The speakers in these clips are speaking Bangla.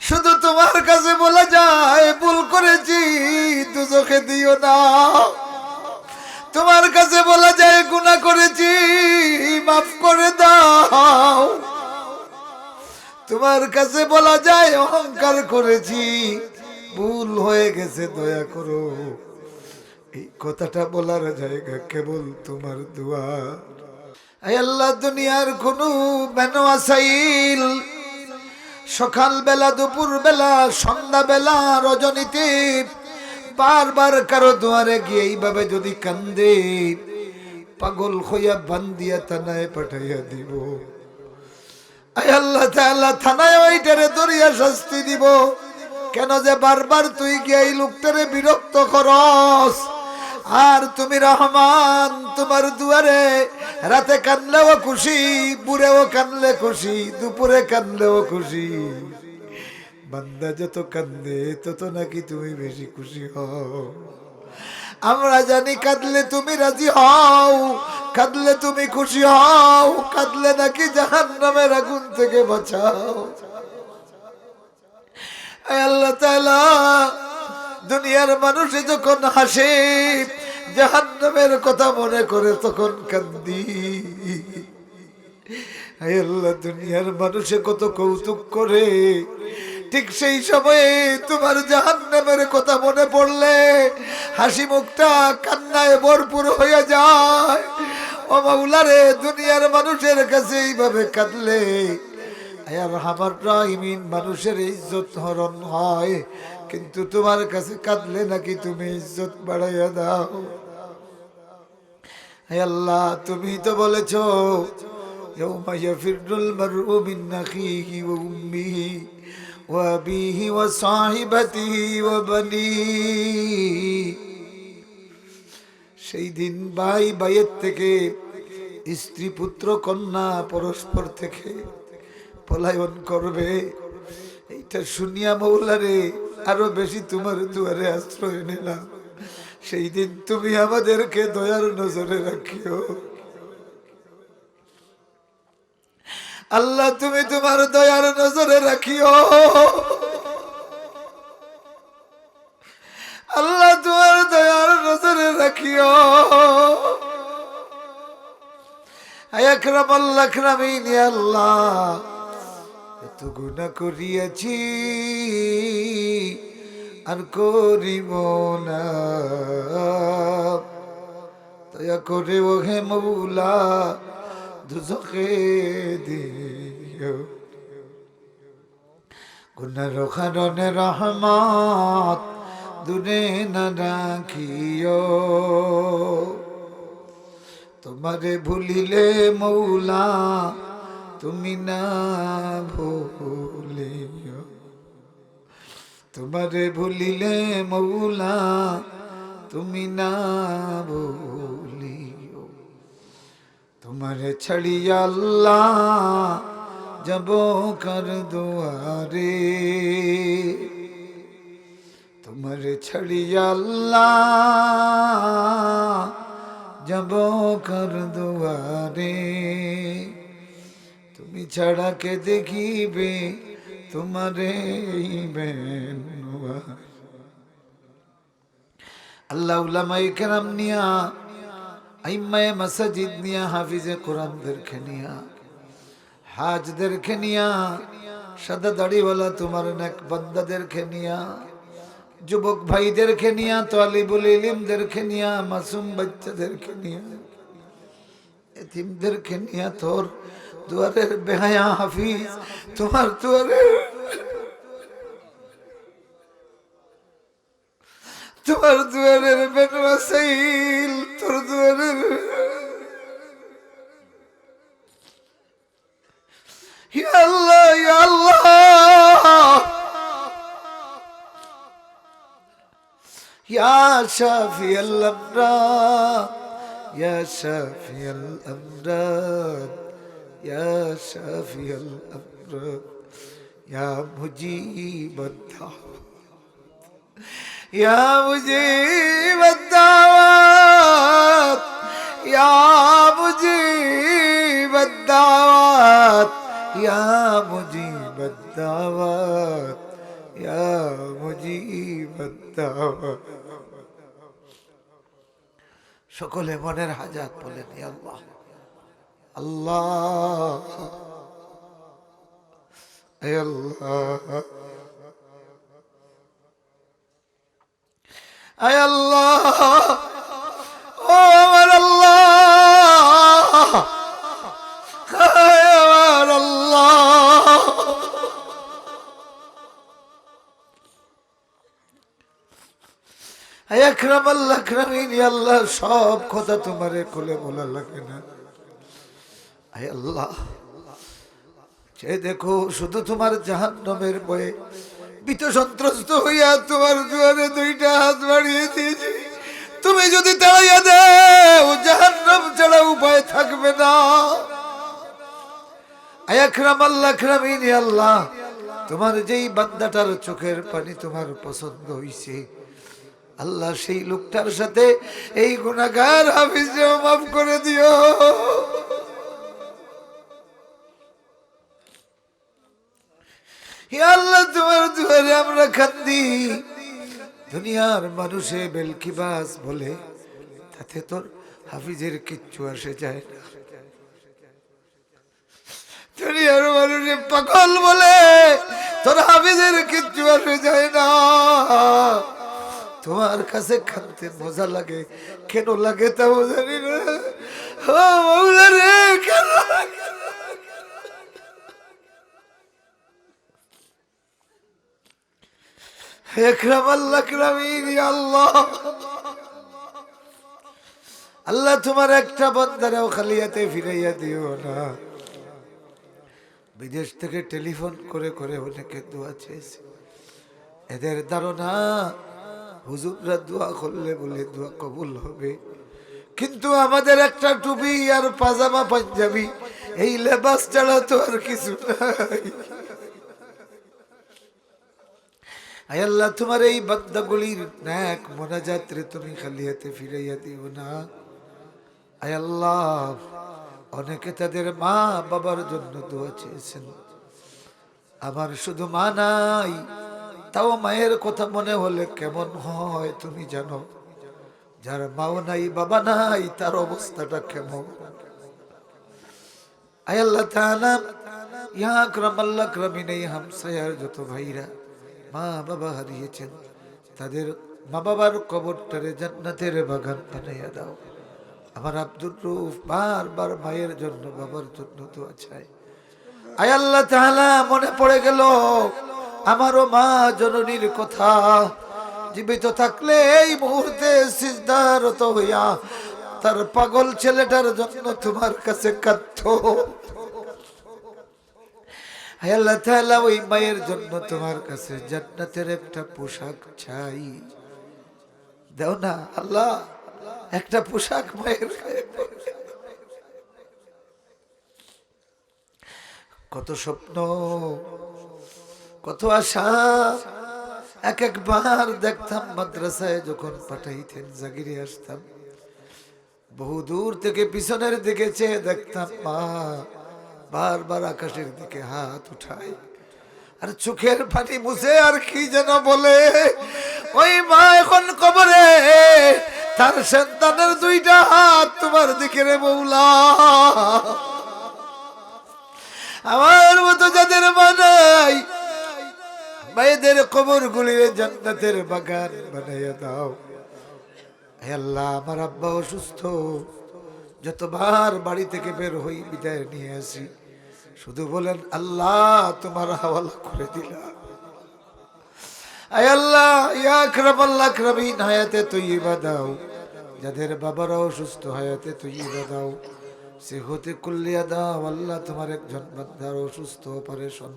শুধু তোমার কাছে বলা যায়, ভুল করেছি দুজকে দিও না। তোমার কাছে বলা যায় গুণা করেছি, মাফ করে দাও। তোমার কাছে বলা যায়, অহংকার করেছি, ভুল হয়ে গেছে, দয়া করো। এই কথাটা বলার জায়গা কেবল তোমার দোয়া আল্লাহ, দুনিয়ার কোনো মেনো আসাইল সকাল বেলা দুপুর বেলা সন্ধ্যা বেলা রজনীতে বারবার কারও দুয়ারে গিয়ে এইভাবে যদি কান্দে, পাগল হইয়া বান্দিয়া থানায় পাঠাইয়া দিব। আল্লাহ থানায় শাস্তি দিব। কেন যে বারবার তুই গিয়ে এই লোকটারে বিরক্ত করস? আর তুমি রহমান, তোমার দুয়ারে রাতে কানলেও খুশি, বুড়েও কানলে খুশি, দুপুরে কানলেও খুশি। বান্দা যত কান্দে তত নাকি তুমি বেশি খুশি হও। আমরা জানি কাঁদলে তুমি রাজি হও, কাঁদলে তুমি খুশি হও, কাঁদলে নাকি জাহান নামের আগুন থেকে বাঁচাও। আল্লাহ তাআলা দুনিয়ার মানুষে যখন হাসে জাহান নামের কথা মনে করে তখন কান্দি। আল্লাহ, দুনিয়ার মানুষে কত কৌতুক করে। ঠিক সেই সময়ে তোমার জাহান নামের কথা মনে পড়লে হাসি মুখটা কান্নায় ভরপুর হয়ে যায়। ও মাউলারে দুনিয়ার মানুষের কাছে এইভাবে কাঁদলে। আমার রাহিমিন মানুষের ইজ্জত হরণ হয়। কিন্তু তোমার কাছে কাঁদলে নাকি তুমি ইজ্জত বাড়াইয়া দাও হে আল্লাহ তুমি তো বলেছো يوم يفر المرء من أخيه وأمه وأبيه وصاحبته وبنيه সেই দিন ভাই ভাইয়ের থেকে স্ত্রী পুত্র কন্যা পরস্পর থেকে পলায়ন করবে এইটা শুনিয়া মৌলারে আরও বেশি তোমার দুয়ারে আশ্রয় নিলাম। সেই দিন তুমি আমাদেরকে দয়ার নজরে রাখিও। আল্লাহ, তুমি তোমার দয়ার নজরে রাখিও। আল্লাহ, তোমার দয়ার নজরে রাখিও। আকরাম আল্লাহ আল্লাহ। এত গুনাহ করিয়াছি, আর করিব না। দয়া করে ও হে মৌলা, দুজকে দিও। গুনার কারণে রহমত দূরে না রাখিও। তোমারে ভুলিলে মৌলা তুমি না ভুলিও। তোমারে ভুলিলে মৌলা, তুমি না ভুলিও। তোমারে ছাড়িয়া আল্লাহ, যাব কর দুয়ারে। তোমারে ছাড়িয়া আল্লাহ, যাব কর দুয়ারে। তুমি ছাড়া কে দেখিবে? তোমারে আল্লাহ উলামাই কেরাম নিয়া, আইম্মায় মাসাজিদ নিয়া, হাফিজে কোরআনদেরকে নিয়া, হাজদেরকে নিয়া, সাদা দাড়িওয়ালা তোমার নেক বান্দাদেরকে নিয়া, যুবক ভাইদেরকে নিয়া, তালিবুল ইলিমদেরকে নিয়া, মাসুম বাচ্চাদেরকে নিয়া, এতিমদেরকে নিয়া তোর দুয়ারের বেহায়া হাফিজ তোমার দুয়ারের তোমার দুয়ারের বেনুয়া সাইল তোর দুয়ারের ইয়া আল্লাহ ইয়া আল্লাহ ইয়া শাফি الامراض يا شافي الامراض يا شافي الامراض يا مجيب الدعوات يا مجيب الدعوات يا مجيب الدعوات يا مجيب الدعوات الدعوات يا مجيب الدعوات সকলে মনের হাজাত বলেন ইয়া আল্লাহ আল্লাহ। আয় আল্লাহ। ও আমার আল্লাহ। আমার আল্লাহ। আয় আকরাম আল্লাহ। আল্লাহ সব কথা তোমারে খুলে বলা লাগে না। আয় আল্লাহ। সে দেখো, শুধু তোমার জাহান্নামের বয়ে বিত সন্ত্রস্ত হইয়া তোমার দুয়ারে দুইটা হাত বাড়িয়ে দিয়েছি। তুমি যদি তাড়াইয়া দেও, জাহান্নাম ছাড়া উপায় থাকবে না। আয়াকরাম আল্লাহ ক্রামিন আল্লাহ। তোমার যেই বান্দাটার চোখের পানি তোমার পছন্দ হইছে, আল্লাহ সেই লোকটার সাথে এই গুণাগার হাফিজেও মাফ করে দিও। হে আল্লাহ, তোমার দুয়ারে আমরা কান্দি। দুনিয়ার মানুষে বেলকিবাস বলে, তাতে তোর হাফিজের কিচ্ছু আসে যায় না। দুনিয়ার মানুষে পাগল বলে, তোর হাফিজের কিচ্ছু আসে যায় না। তোমার কাছে খানতে মজা লাগে, কেন লাগে তাও জানি না। ও রে, কেন লাগে? একরাম আল্লাহ। আল্লাহ, তোমার একটা বন্দারাও খালিয়াতে ফিরাইয়া দিও না। বিদেশ থেকে টেলিফোন করে করে অনেকে দোয়া চেয়েছে। এদের ধারণা, হুজুররা দোয়া করলে বলে দোয়া কবুল হবে। কিন্তু আমাদের একটা টুপি আর পাজামা পাঞ্জাবি, এই লেবাস ছাড়া তো আর কিছু নাই আয় আল্লাহ, তোমার এই বান্দাগুলির ন্যাক মোনাজাত্রে তুমি খালি হাতে ফিরাইয়া দিও না। আল্লাহ, অনেকে তাদের মা বাবার জন্য দোয়া চেয়েছেন। আমার শুধু মা নাই, তাও মায়ের কথা মনে হলে কেমন হয় তুমি জানো? যার মাও নাই, বাবা নাই, তার অবস্থাটা কেমন? আয় আল্লাহ তাআলা, ইয়া আকরাম আল্লাহ ক্রামিন হামসায়ার যত ভাইরা মা বাবা হারিয়েছেন। তাদের মা বাবার কবরটারে জান্নাতের বাগান বানাইয়া দাও। আমার আব্দুর রুফ বারবার মায়ের জন্য বাবার জন্য তো চায়। আয় আল্লাহ তাআলা, মনে পড়ে গেল আমারও মা জননীর কথা। জীবিত থাকলে এই মুহূর্তে সিজদারত হইয়া তার পাগল ছেলেটার জন্য তোমার কাছে কাঁদত। আল্লাহ তাআলা, ওই মায়ের জন্য তোমার কাছে জান্নাতের একটা পোশাক চাই দাও না, আল্লাহ, একটা পোশাক মায়ের। কত স্বপ্ন, কত আশা, এক একবার দেখতাম মাদ্রাসায় যখন পাঠাইতেন, জাগিরে আসতাম বহু দূর থেকে পিছনের দিকে চেয়ে দেখতাম মা বারবার আকাশের দিকে হাত উঠায়। আর চোখের পানি মুছে আর কি যেন বলে। ওই মা এখন কবরে, তার সন্তানের দুইটা হাত তোমার দিকে রে বৌলা আমার মতো যাদের বানাই মায়েদের কবর গুলিয়ে জান্নাতের বাগান বানাইয়া দাও। আল্লাহ, আমার আব্বা অসুস্থ। যতবার বাড়ি থেকে বের হই, বিদায় নিয়ে আসি। শুধু বলেন, আল্লাহ, তোমার হাওয়ালা করে দিলাম আল্লাহ, ইয়া দাও। যাদের বাবারা অসুস্থ হায়াতে তৈবা দাও। সে হতে কুল্লিয়া দাও, আল্লাহ তোমার একজন বান্দার অসুস্থ অপারেশন।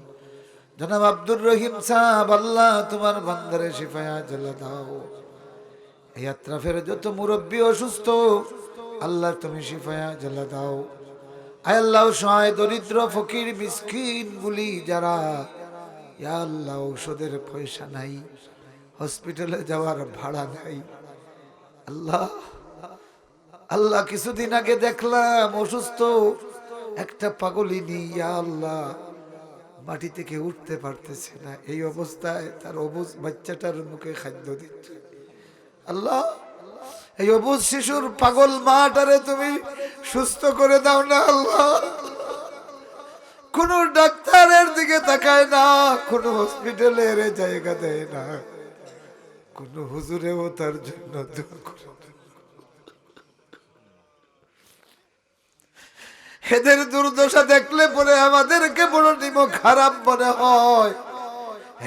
জনাব আব্দুর রহিম সাহাব, আল্লাহ তোমার বান্দারে শিফায়া জ্বালা দাও। এই যত মুরব্বী অসুস্থ আল্লাহ তুমি শিফায়া জ্বালা দাও। আল্লাহ, সহায় দরিদ্র, ফকির, মিসকিন গুলি যারা আল্লাহ, ঔষধের পয়সা নাই, হসপিটালে যাওয়ার ভাড়া নাই। আল্লাহ আল্লাহ কিছুদিন আগে দেখলাম অসুস্থ একটা পাগলিনী ইয়া আল্লাহ। মাটি থেকে উঠতে পারতেছে না, এই অবস্থায় তার অবুজ বাচ্চাটার মুখে খাদ্য দিচ্ছে। আল্লাহ এই অবুজ শিশুর পাগল মাটারে তুমি সুস্থ করে দাও না আল্লাহ। কোন ডাক্তারের দিকে তাকায় না, কোন হসপিটালের জায়গা দেয় না। কোন হুজুরেও তার জন্য এদের দুর্দশা দেখলে পরে আমাদেরকে বড় নিম খারাপ মনে হয়।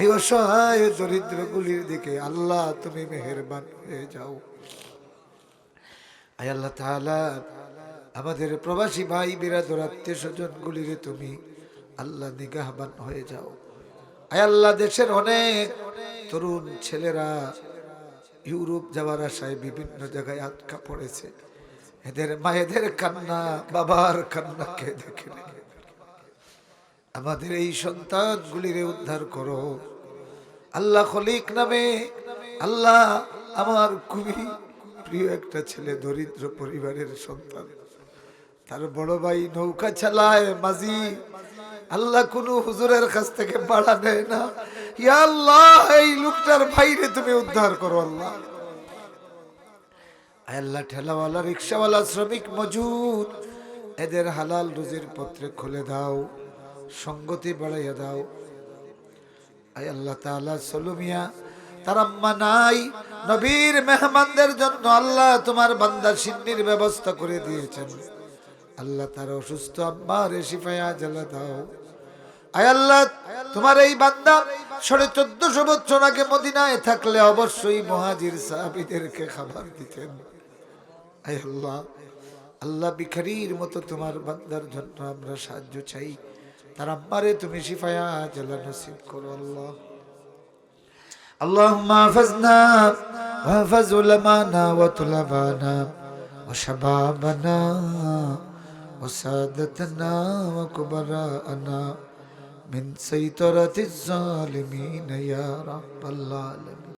এই অসহায় দরিদ্রগুলির দিকে আল্লাহ তুমি মেহেরবান হয়ে যাও। আয় আল্লাহ তাআলা, আমাদের প্রবাসী ভাই, বিরাদর আত্মীয় স্বজন গুলিরে তুমি আল্লাহ নিগাহবান হয়ে যাও। আয় আল্লাহ দেশের অনেক তরুণ ছেলেরা ইউরোপ যাওয়ার আশায় বিভিন্ন জায়গায় আটকা পড়েছে। এদের মায়েদের কান্না, বাবার কান্নাকে দেখে আমাদের এই সন্তানগুলিরে উদ্ধার করো। আল্লাহ খলিক নামে আল্লাহ আমার খুবই প্রিয় একটা ছেলে, দরিদ্র পরিবারের সন্তান। তার বড় ভাই নৌকা চালায় মাঝি আল্লাহ কোন হুজুরের কাছ থেকে বাড়া নেয় না। ইয়া আল্লাহ, এই লোকটার ভাইরে তুমি উদ্ধার করো আল্লাহ। আল্লাহ, ঠেলাওয়ালা, রিক্সাওয়ালা, শ্রমিক মজুর। এদের হালাল রুজির পত্রে খুলে দাও, সঙ্গতি বাড়াইয়া দাও। আল্লাহ তাআলা, সলুমিয়া তার আম্মা নাই। নবীর মেহমানদের জন্য আল্লাহ তোমার বান্দা সিন্নির ব্যবস্থা করে দিয়েছেন। আল্লাহ তার অসুস্থ আম্মার শিফায়া জ্বালা দাও। আয় আল্লাহ, তোমার এই বান্দা সাড়ে চোদ্দশো বছর আগে মদিনায় থাকলে অবশ্যই মহাজির সাহাবিদেরকে খাবার দিতেন। আয় আল্লাহ আল্লাহ বিখারির মতো তোমার বান্দার জন্য আমরা সাহায্য চাই। তার আম্মারে তুমি শিফায়া জ্বালা নসিব করো আল্লাহ। اللهم احفظنا واحفظ علمانا وطلبانا وشبابنا وسادتنا وكبراءنا من سيطرة الظالمين يا رب العالمين.